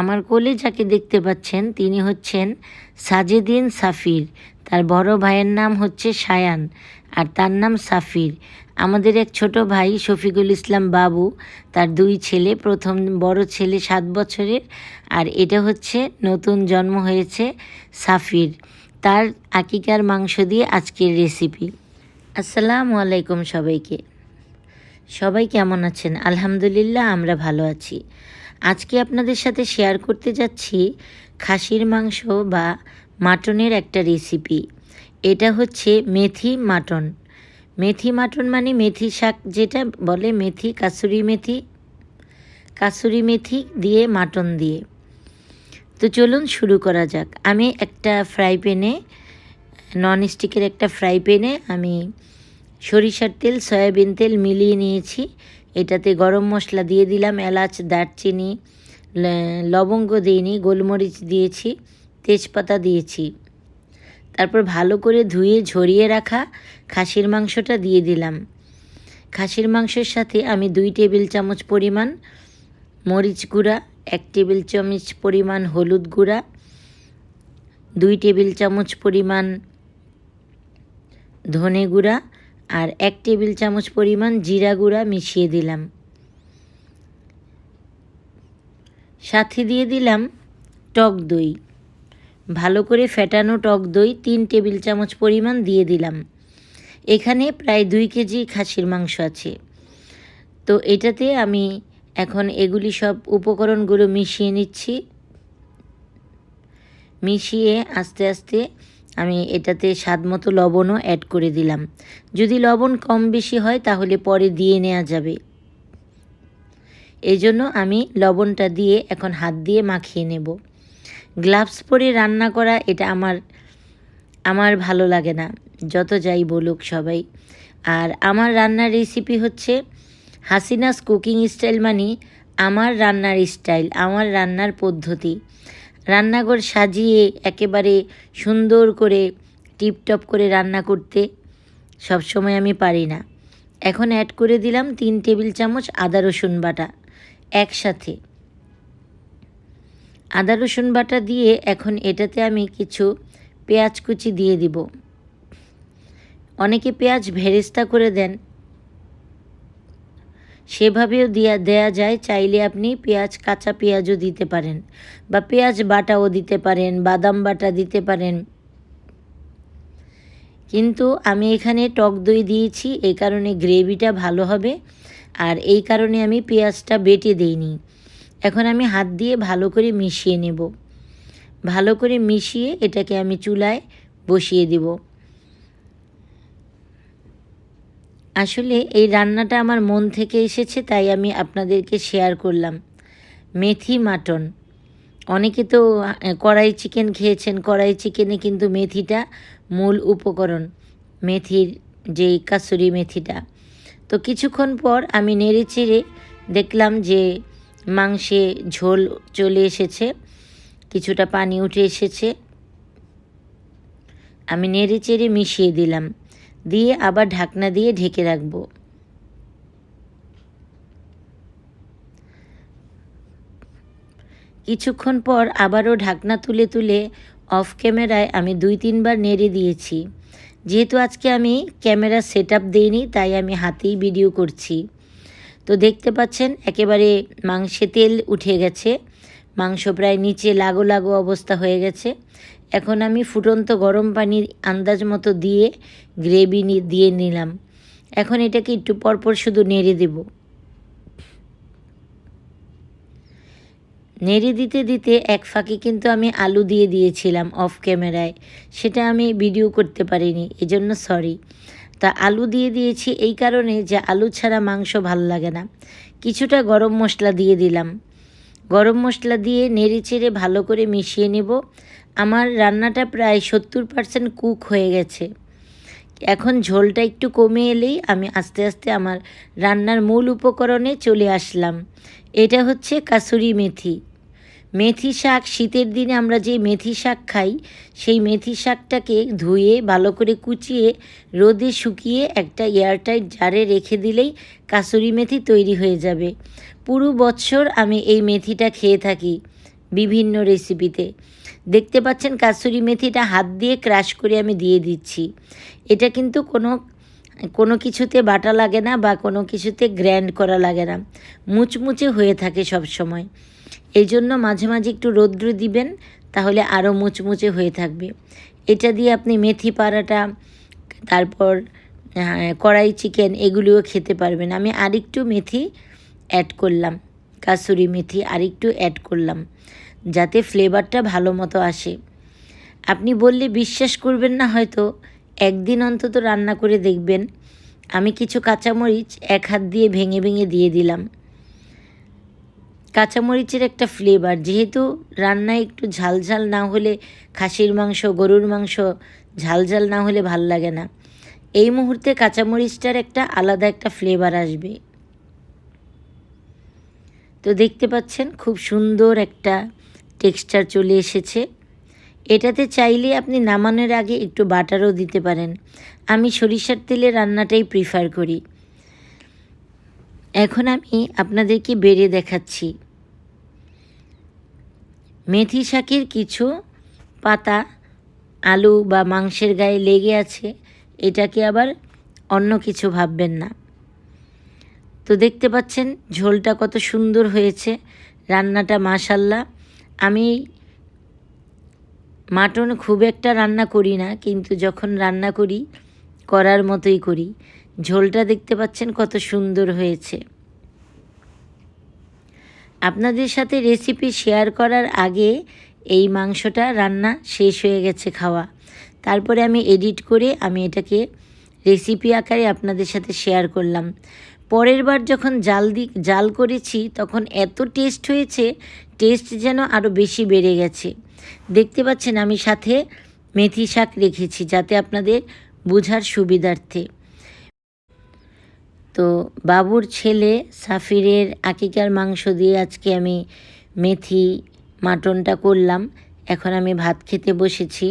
আমার কোলে যাকে দেখতে পাচ্ছেন, তিনি হচ্ছেন সাজেদিন সাফির। তার বড় ভাইয়ের নাম হচ্ছে সায়ান, আর তার নাম সাফির। আমাদের এক ছোট ভাই শফিকুল ইসলাম বাবু, তার দুই ছেলে, প্রথম বড় ছেলে সাত বছরের, আর এটা হচ্ছে নতুন জন্ম হয়েছে সাফির। তার আকিকার মাংস দিয়ে আজকের রেসিপি আসসালামু আলাইকুম সবাইকে। সবাই কেমন আছেন? আলহামদুলিল্লাহ, আমরা ভালো আছি। আজকে আপনাদের সাথে শেয়ার করতে যাচ্ছি খাসির মাংস বা মাটনের একটা রেসিপি এটা হচ্ছে মেথি মাটন। মেথি মাটন মানে মেথি শাক যেটা বলে মেথি, কাসুরি মেথি কাসুরি মেথি দিয়ে, মাটন দিয়ে। তো চলুন শুরু করা যাক। আমি একটা ফ্রাই প্যানে নন স্টিকের একটা ফ্রাই প্যানে আমি সরিষার তেল, সয়াবিন তেল মিলিয়ে নিয়েছি। এটাতে গরম মশলা দিয়ে দিলাম, এলাচ, দারচিনি লবঙ্গ দিইনি, গোলমরিচ দিয়েছি, তেজপাতা দিয়েছি। তারপর ভালো করে ধুয়ে ঝরিয়ে রাখা খাসির মাংসটা দিয়ে দিলাম। খাসির মাংসের সাথে আমি দুই টেবিল চামচ পরিমাণ মরিচ গুঁড়া, এক টেবিল চামচ পরিমাণ হলুদ গুঁড়া, দুই টেবিল চামচ পরিমাণ ধনে গুঁড়া আর এক টেবিল চামচ পরিমাণ জিরা গুঁড়া মিশিয়ে দিলাম। সাথে দিয়ে দিলাম টক দই। ভালো করে ফেটানো টক দই তিন টেবিল চামচ পরিমাণ দিয়ে দিলাম। এখানে প্রায় দুই কেজি খাসির মাংস আছে। তো এটাতে আমি এখন এগুলি সব উপকরণগুলো মিশিয়ে নিচ্ছি। মিশিয়ে আস্তে আস্তে আমি এটাতে স্বাদ মতো লবণও অ্যাড করে দিলাম। যদি লবণ কম বেশি হয়, তাহলে পরে দিয়ে নেওয়া যাবে। এই জন্য আমি লবণটা দিয়ে এখন হাত দিয়ে মাখিয়ে নেব। গ্লাভস পরে রান্না করা এটা আমার আমার ভালো লাগে না, যত যাই বলুক সবাই। আর আমার রান্নার রেসিপি হচ্ছে হাসিনাস কুকিং স্টাইল মানে আমার রান্নার স্টাইল, আমার রান্নার পদ্ধতি। রান্নাঘর সাজিয়ে একেবারে সুন্দর করে টিপটপ করে রান্না করতে সব সময় আমি পারি না। এখন অ্যাড করে দিলাম তিন টেবিল চামচ আদা রসুন বাটা একসাথে। আদা রসুন বাটা দিয়ে এখন এটাতে আমি কিছু পেঁয়াজ কুচি দিয়ে দিব। অনেকে পেঁয়াজ ভেরেস্তা করে দেন সেভাবেও দেয়া দেয়া যায়, চাইলে আপনি পেঁয়াজ, কাঁচা পেঁয়াজও দিতে পারেন বা পেঁয়াজ বাটাও দিতে পারেন, বাদাম বাটা দিতে পারেন। কিন্তু আমি এখানে টক দই দিয়েছি এই কারণে গ্রেভিটা ভালো হবে আর এই কারণে আমি পেঁয়াজটা বেটে দিইনি। এখন আমি হাত দিয়ে ভালো করে মিশিয়ে নেব। ভালো করে মিশিয়ে এটাকে আমি চুলায় বসিয়ে দিব। আসলে এই রান্নাটা আমার মন থেকে এসেছে, তাই আমি আপনাদেরকে শেয়ার করলাম। মেথি, মাটন। অনেকে তো কড়াই চিকেন খেয়েছেন, কড়াই চিকেনে কিন্তু মেথিটা মূল উপকরণ, মেথির যে কাসুরি মেথিটা। তো কিছুক্ষণ পর আমি নেড়ে চেড়ে দেখলাম যে মাংসে ঝোল চলে এসেছে, কিছুটা পানি উঠে এসেছে। আমি নেড়ে চেড়ে মিশিয়ে দিলাম। দিয়ে আবার ঢাকনা দিয়ে ঢেকে রাখব। কিছুক্ষণ পর আবারও ঢাকনা তুলে তুলে অফ ক্যামেরায় আমি দুই তিনবার নেড়ে দিয়েছি। যেহেতু আজকে আমি ক্যামেরা সেট আপ দিইনি, তাই আমি হাতেই ভিডিও করছি। তো দেখতে পাচ্ছেন, একেবারে মাংসে তেল উঠে গেছে। মাংস প্রায় নিচে লাগো লাগো অবস্থা হয়ে গেছে। এখন আমি ফুটন্ত গরম পানির আন্দাজ মতো দিয়ে গ্রেভি দিয়ে নিলাম। এখন এটাকে একটু পরপর শুধু নেড়ে দেব। নেড়ে দিতে দিতে এক ফাঁকে কিন্তু আমি আলু দিয়ে দিয়েছিলাম অফ ক্যামেরায়। সেটা আমি ভিডিও করতে পারিনি, এজন্য সরি। তা আলু দিয়ে দিয়েছি এই কারণে যে আলু ছাড়া মাংস ভালো লাগে না। কিছুটা গরম মশলা দিয়ে দিলাম। গরম মশলা দিয়ে নেড়ে চেড়ে ভালো করে মিশিয়ে নেব। আমার রান্নাটা প্রায় সত্তর পারসেন্ট কুক হয়ে গেছে। এখন ঝোলটা একটু কমে এলেই আমি আস্তে আস্তে আমার রান্নার মূল উপকরণে চলে আসলাম। এটা হচ্ছে কাসুরি মেথি। মেথি শাক শীতের দিনে আমরা যে মেথি শাক খাই, সেই মেথি শাকটাকে ধুয়ে, ভালো করে কুচিয়ে, রোদে শুকিয়ে একটা এয়ারটাইট জারে রেখে দিলেই কাসুরি মেথি তৈরি হয়ে যাবে। পুরো বছর আমি এই মেথিটা খেয়ে থাকি বিভিন্ন রেসিপিতে। দেখতে পাচ্ছেন কাসুরি মেথিটা হাত দিয়ে ক্রাশ করে আমি দিয়ে দিচ্ছি। এটা কিন্তু কোনো কোনো কিছুতে বাটা লাগে না বা কোনো কিছুতে গ্র্যান্ড করা লাগে না। মুচমুচে হয়ে থাকে সব সময়। এই জন্য মাঝে মাঝে একটু রৌদ্র দিবেন, তাহলে আরও মুচমুচে হয়ে থাকবে। এটা দিয়ে আপনি মেথি পাড়াটা, তারপর কড়াই চিকেন এগুলিও খেতে পারবেন। আমি আরেকটু মেথি অ্যাড করলাম। কাসুরি মেথি আরেকটু অ্যাড করলাম, যাতে ফ্লেভারটা ভালো মতো আসে। আপনি বললে বিশ্বাস করবেন না হয়তো, একদিন অন্তত রান্না করে দেখবেন। আমি কিছু কাঁচামরিচ এক হাত দিয়ে ভেঙে ভেঙে দিয়ে দিলাম। কাঁচামরিচের একটা ফ্লেভার যেহেতু রান্নায় একটু ঝালঝাল না হলে খাসির মাংস, গরুর মাংস ঝালঝাল না হলে ভালো লাগে না। এই মুহূর্তে কাঁচামরিচটার একটা আলাদা একটা ফ্লেভার আসবে। তো দেখতে পাচ্ছেন খুব সুন্দর একটা টেক্সচার চলে এসেছে। এটাতে চাইলে আপনি নামানোর আগে একটু বাটারও দিতে পারেন। আমি সরিষার তেলে রান্নাটাই প্রিফার করি। এখন আমি আপনাদেরকে বেড়ে দেখাচ্ছি। মেথি শাকের কিছু পাতা আলু বা মাংসের গায়ে লেগে আছে। এটাকে আবার অন্য কিছু ভাববেন না। তো দেখতে পাচ্ছেন ঝোলটা কত সুন্দর হয়েছে, রান্নাটা মাশাল্লাহ আমি মাটন খুব একটা রান্না করি না, কিন্তু যখন রান্না করি, করার মতোই করি। ঝোলটা দেখতে পাচ্ছেন কত সুন্দর হয়েছে। আপনাদের সাথে রেসিপি শেয়ার করার আগে এই মাংসটা রান্না শেষ হয়ে গেছে খাওয়া। তারপরে আমি এডিট করে আমি এটাকে রেসিপি আকারে আপনাদের সাথে শেয়ার করলাম। পরের বার যখন জাল দি, জাল করেছি, তখন এত টেস্ট হয়েছে, টেস্ট যেন আরও বেশি বেড়ে গেছে। দেখতে পাচ্ছেন, আমি সাথে মেথি শাক রেখেছি যাতে আপনাদের বোঝার সুবিধার্থে। তো বাবুর ছেলে সাফিরের আকিকার মাংস দিয়ে আজকে আমি মেথি মাটনটা করলাম। এখন আমি ভাত খেতে বসেছি।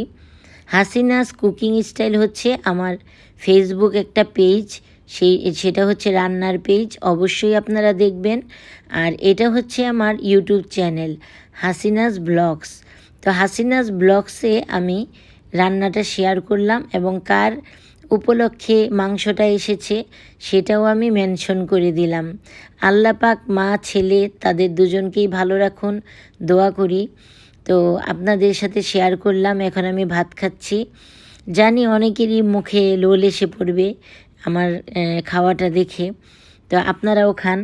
হাসিনাস কুকিং স্টাইল হচ্ছে আমার ফেসবুক একটা পেজ সেই, সেটা হচ্ছে রান্নার পেজ অবশ্যই আপনারা দেখবেন। আর এটা হচ্ছে আমার ইউটিউব চ্যানেল হাসিনাস ব্লগস। তো হাসিনাস ব্লগসে আমি রান্নাটা শেয়ার করলাম এবং কার উপলক্ষে মাংসটা এসেছে সেটাও আমি মেনশন করে দিলাম। আল্লাহ পাক মা, ছেলে তাদের দুজনকেই ভালো রাখুন, দোয়া করি। তো আপনাদের সাথে শেয়ার করলাম, এখন আমি ভাত খাচ্ছি। জানি অনেকেরই মুখে লোল এসে পড়বে আমার খাওয়াটা দেখে। তো আপনারাও খান।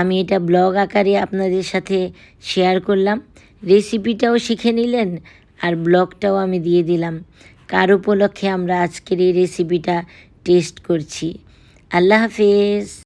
আমি এটা ব্লগ আকারে আপনাদের সাথে শেয়ার করলাম। রেসিপিটাও শিখে নিলেন আর ব্লগটাও আমি দিয়ে দিলাম। কার উপলক্ষে আমরা আজকের এই রেসিপিটা টেস্ট করছি? আল্লাহ হাফেজ।